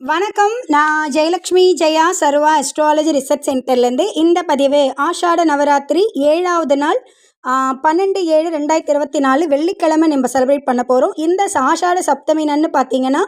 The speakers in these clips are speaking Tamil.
வணக்கம். நான் ஜெயலக்ஷ்மி ஜெயா சர்வா அஸ்ட்ராலஜி ரிசர்ச் சென்டர்லேருந்து இந்த பதிவு ஆஷாட நவராத்திரி ஏழாவது நாள் பன்னெண்டு ஏழு ரெண்டாயிரத்தி இருபத்தி நாலு வெள்ளிக்கிழமை நம்ம செலிப்ரேட் பண்ண போகிறோம் இந்த ஆஷாட சப்தமி நன்னு பார்த்தீங்கன்னா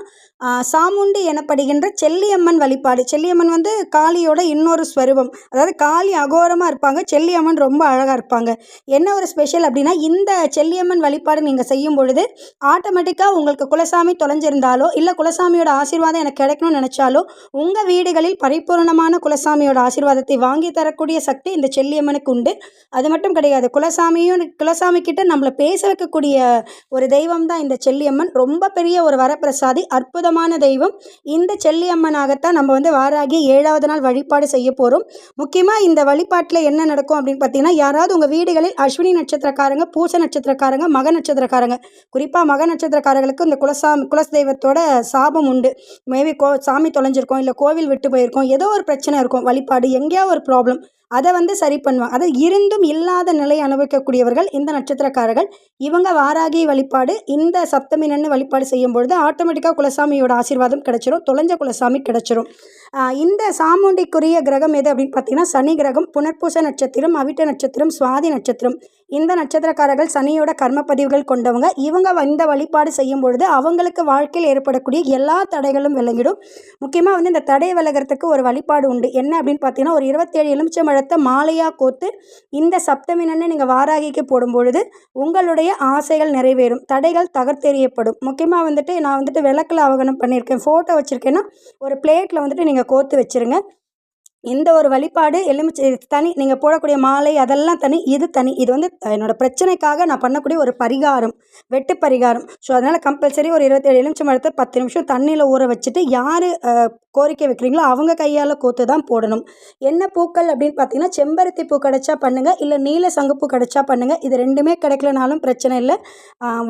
சாமுண்டி எனப்படுகின்ற செல்லியம்மன் வழிபாடு. செல்லியம்மன் வந்து காளியோட இன்னொரு ஸ்வரூபம். அதாவது காளி அகோரமாக இருப்பாங்க செல்லியம்மன் ரொம்ப அழகாக இருப்பாங்க. என்ன ஒரு ஸ்பெஷல் அப்படின்னா இந்த செல்லியம்மன் வழிபாடு நீங்கள் செய்யும் பொழுது ஆட்டோமேட்டிக்காக உங்களுக்கு குலசாமி தொலைஞ்சிருந்தாலோ இல்லை குலசாமியோட ஆசீர்வாதம் எனக்கு கிடைக்கணும்னு நினச்சாலோ உங்கள் வீடுகளில் பரிபூர்ணமான குலசாமியோட ஆசீர்வாதத்தை வாங்கி தரக்கூடிய சக்தி இந்த செல்லியம்மனுக்கு உண்டு. அது மட்டும் கிடையாது குலசாமி குலசாமியும் குலசாமி கிட்ட நம்மளை பேச வைக்கக்கூடிய ஒரு தெய்வம் தான் இந்த செல்லியம்மன். ரொம்ப பெரிய ஒரு வரப்பிரசாதி அற்புதமான தெய்வம். இந்த செல்லியம்மனாகத்தான் நம்ம வந்து வாராகி ஏழாவது நாள் வழிபாடு செய்ய போகிறோம் முக்கியமாக இந்த வழிபாட்டில் என்ன நடக்கும் அப்படின்னு பார்த்தீங்கன்னா யாராவது உங்கள் வீடுகளில் அஸ்வினி நட்சத்திரக்காரங்க பூச நட்சத்திரக்காரங்க மக நட்சத்திரக்காரங்க குறிப்பாக மக நட்சத்திரக்காரர்களுக்கு இந்த குலசாமி குலதெய்வத்தோட சாபம் உண்டு. மேபி கோ சாமி தொலைஞ்சிருக்கோம் இல்லை கோவில் விட்டு போயிருக்கோம் ஏதோ ஒரு பிரச்சனை இருக்கும் வழிபாடு எங்கேயோ ஒரு ப்ராப்ளம் அதை வந்து சரி பண்ணுவாங்க. அதை இருந்தும் இல்லாத நிலை அனுபவிக்கக்கூடியவர்கள் இந்த நட்சத்திரக்காரர்கள் இவங்க வாராகி வழிபாடு இந்த சப்தமி நன்னு வழிபாடு செய்யும் பொழுது ஆட்டோமேட்டிக்காக குலசாமியோட ஆசீர்வாதம் கிடச்சிரும் தொலைஞ்ச குலசாமி கிடைச்சிரும். இந்த சாமுண்டிக்குரிய கிரகம் எது அப்படின்னு பார்த்தீங்கன்னா சனி கிரகம் புனர்பூச நட்சத்திரம் அவிட்ட நட்சத்திரம் சுவாதி நட்சத்திரம். இந்த நட்சத்திரக்காரர்கள் சனியோட கர்மப்பதிவுகள் கொண்டவங்க. இவங்க இந்த வழிபாடு செய்யும் பொழுது அவங்களுக்கு வாழ்க்கையில் ஏற்படக்கூடிய எல்லா தடைகளும் விளங்கிடும். முக்கியமாக வந்து இந்த தடை விலகிறதுக்கு ஒரு வழிபாடு உண்டு. என்ன அப்படின்னு பார்த்தீங்கன்னா ஒரு இருபத்தேழு எலுமிச்சம் பழத்தை மாலையாக கோத்து இந்த சப்தமி நன்னு நீங்கள் வாராகிக்கு போடும்பொழுது உங்களுடைய ஆசைகள் நிறைவேறும். தடைகள் தகர்த்தெறியப்படும். முக்கியமாக வந்துட்டு நான் வந்துட்டு விளக்கில் அவகனம் பண்ணியிருக்கேன். ஃபோட்டோ வச்சுருக்கேன்னா ஒரு பிளேட்டில் வந்துட்டு நீங்கள் கோத்து வச்சுருங்க. இந்த ஒரு வழிபாடு எலுமிச்சை தனி நீங்கள் போடக்கூடிய மாலை அதெல்லாம் தனி இது தனி. இது வந்து என்னோடய பிரச்சனைக்காக நான் பண்ணக்கூடிய ஒரு பரிகாரம் வெட்டு பரிகாரம். ஸோ அதனால் கம்பல்சரி ஒரு இருபத்தேழு எலுமிச்சம் எடுத்து பத்து நிமிஷம் தண்ணியில் ஊற வச்சுட்டு யார் கோரிக்கை வைக்கிறீங்களோ அவங்க கையால் கோத்து தான் போடணும். என்ன பூக்கள் அப்படின்னு பார்த்தீங்கன்னா செம்பருத்தி பூ கிடச்சா பண்ணுங்கள் இல்லை நீல சங்குப்பூ கிடச்சா பண்ணுங்கள் இது ரெண்டுமே கிடைக்கலனாலும் பிரச்சனை இல்லை.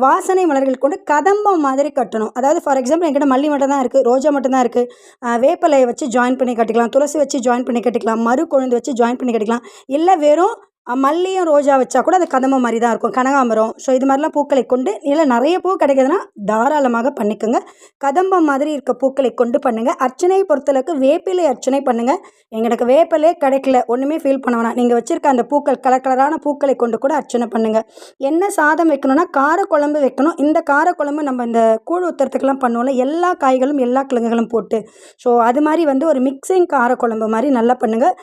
வாசனை மலர்கள் கொண்டு கதம்பம் மாதிரி கட்டணும். அதாவது ஃபார் எக்ஸாம்பிள் என்கிட்ட மல்லி மட்டும் தான் இருக்குது ரோஜா மட்டும் தான் இருக்குது வேப்பலையை வச்சு ஜாயின் பண்ணி கட்டிக்கலாம் துளசி வச்சு ஜாயின் பண்ணி கட்டிக்கலாம். மறு குழந்தை வச்சு ஜாயின் பண்ணி கட்டிக்கலாம். இல்லை வெறும் மல்லியும் ரோஜா வச்சா கூட அது கதம்ப மாதிரி தான் இருக்கும். கனகாம்பரம். ஸோ இது மாதிரிலாம் பூக்களை கொண்டு இல்லை நிறைய பூ கிடைக்குதுன்னா தாராளமாக பண்ணிக்கோங்க. கதம்பம் மாதிரி இருக்க பூக்களை கொண்டு பண்ணுங்கள் அர்ச்சனையை பொறுத்தளவுக்கு வேப்பிலை அர்ச்சனை பண்ணுங்கள் எங்களுக்கு வேப்பிலே கிடைக்கல. ஒன்றுமே ஃபீல் பண்ண வேணாம். நீங்கள் வச்சுருக்க அந்த பூக்கள் கலர் கலரான பூக்களை கொண்டு கூட அர்ச்சனை பண்ணுங்கள் என்ன சாதம் வைக்கணும்னா காரக்குழம்பு வைக்கணும். இந்த கார குழம்பு நம்ம இந்த கூழ் ஊற்றுறதுக்கெலாம் பண்ணுவோம்ல எல்லா காய்களும் எல்லா கிழங்குகளும் போட்டு. ஸோ அது மாதிரி வந்து ஒரு மிக்சிங் காரக்குழம்பு மாதிரி நல்லா பண்ணுங்கள்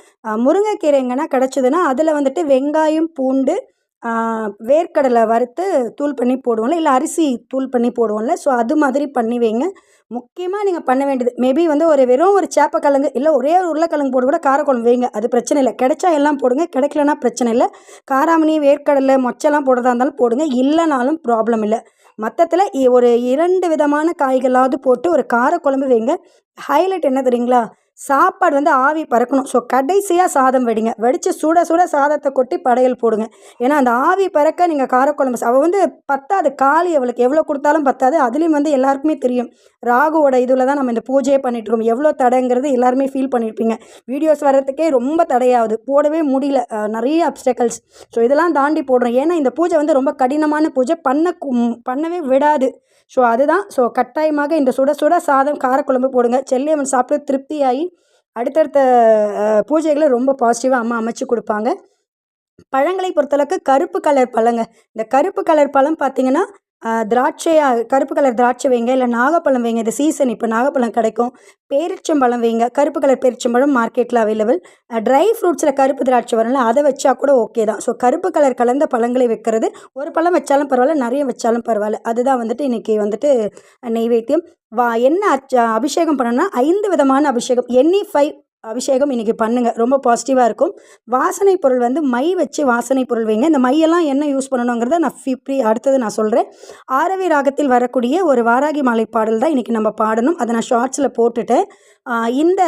முருங்கைக்கீரை எங்கன்னா கிடச்சிதுன்னா அதில் வந்துட்டு வெங்காயம் பூண்டு வேர்க்கடலை வறுத்து தூள் பண்ணி போடுவோம்ல இல்லை அரிசி தூள் பண்ணி போடுவோம்ல ஸோ அது மாதிரி பண்ணி வைங்க. முக்கியமாக நீங்கள் பண்ண வேண்டியது மேபி வந்து ஒரு வெறும் ஒரு சேப்பக்கிழங்கு இல்லை ஒரே ஒரு உருளைக்கிழங்கு போட்டு கூட காரக்குழம்பு வைங்க அது பிரச்சனை இல்லை. கிடைச்சா எல்லாம் போடுங்க கிடைக்கலனா பிரச்சனை இல்லை. காராமணி வேர்க்கடலை மொச்செல்லாம் போடுறதா இருந்தாலும் போடுங்க இல்லைனாலும் ப்ராப்ளம் இல்லை. மொத்தத்தில் ஒரு இரண்டு விதமான காய்களாவது போட்டு ஒரு காரக்குழம்பு வைங்க. ஹைலைட் என்ன தெரியுங்களா? சாப்பாடு வந்து ஆவி பறக்கணும். ஸோ கடைசியாக சாதம் வெடிங்க. வெடித்து சுட சுட சாதத்தை கொட்டி படையல் போடுங்க. ஏன்னா அந்த ஆவி பறக்க நீங்கள் காரக்குழம்பு அவள் வந்து பத்தாது. காலி அவளுக்கு எவ்வளோ கொடுத்தாலும் பத்தாது. அதுலேயும் வந்து எல்லாருக்குமே தெரியும். ராகுவோட இதில் தான் நம்ம இந்த பூஜையை பண்ணிகிட்ருக்கோம் எவ்வளோ தடைங்கிறது எல்லாருமே ஃபீல் பண்ணியிருப்பீங்க வீடியோஸ் வர்றதுக்கே ரொம்ப தடையாகுது. போடவே முடியல. நிறைய அப்டக்கல்ஸ் ஸோ இதெல்லாம் தாண்டி போடுறோம். ஏன்னா இந்த பூஜை வந்து ரொம்ப கடினமான பூஜை. பண்ண பண்ணவே விடாது. ஸோ அதுதான். ஸோ கட்டாயமாக இந்த சுட சுட சாதம் காரக்குழம்பு போடுங்க. செல்லியம்மன் சாப்பிட்டு திருப்தியாகி அடுத்தடுத்த பூஜைகளை ரொம்ப பாசிட்டிவாக அம்மா அமைச்சு கொடுப்பாங்க. பழங்களை பொறுத்தளவுக்கு கருப்பு கலர் பழங்க. இந்த கருப்பு கலர் பழம் பார்த்திங்கன்னா திராட்சையாக கருப்பு கலர் திராட்சை வைங்க இல்லை நாகப்பழம் வைங்க இந்த சீசன் இப்போ நாகப்பழம் கிடைக்கும். பேரிச்சம்பழம் வைங்க கருப்பு கலர் பேரிச்சம்பழம் மார்க்கெட்டில் அவைலபிள் ட்ரை ஃப்ரூட்ஸில் கருப்பு திராட்சை வரும்ல அதை வச்சா கூட ஓகே தான். ஸோ கருப்பு கலர் கலந்த பழங்களை வைக்கிறது ஒரு பழம் வச்சாலும் பரவாயில்ல நிறைய வச்சாலும் பரவாயில்ல. அதுதான் வந்துட்டு இன்றைக்கி வந்துட்டு நெய்வேத்தியம். வா என்ன அபிஷேகம் பண்ணணும்னா ஐந்து விதமான அபிஷேகம். எனி ஃபைவ் அபிஷேகம் இன்றைக்கி பண்ணுங்கள் ரொம்ப பாசிட்டிவாக இருக்கும். வாசனை பொருள் வந்து மை வச்சு வாசனை பொருள் வைங்க. இந்த மையெல்லாம் என்ன யூஸ் பண்ணணுங்கிறத நான் ஃபிப்ரி அடுத்தது நான் சொல்கிறேன் ஆரவி ராகத்தில் வரக்கூடிய ஒரு வாராகி மாலை பாடல் தான் இன்றைக்கி நம்ம பாடணும். அதை நான் ஷார்ட்ஸில் போட்டுட்டேன். இந்த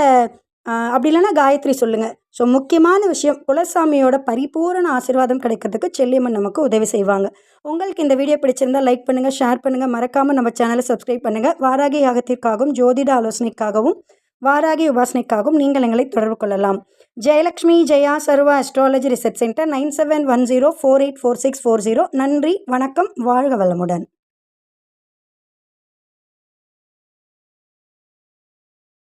அப்படி இல்லைன்னா காயத்ரி சொல்லுங்கள் ஸோ முக்கியமான விஷயம் குலசாமியோட பரிபூரண ஆசீர்வாதம் கிடைக்கிறதுக்கு செல்லியம்மன் நமக்கு உதவி செய்வாங்க. உங்களுக்கு இந்த வீடியோ பிடிச்சிருந்தால் லைக் பண்ணுங்கள் ஷேர் பண்ணுங்கள் மறக்காமல் நம்ம சேனலை சப்ஸ்கிரைப் பண்ணுங்கள் வாராகி யாகத்திற்காகவும் ஜோதிட ஆலோசனைக்காகவும் வாராகி உபாசனைக்காகவும் நீங்கள் எங்களை தொடர்பு கொள்ளலாம். Jayalakshmi Jaya Sarva astrology research centre nine seven one zero four eight four six four zero. நன்றி வணக்கம் வாழ்க வளமுடன்.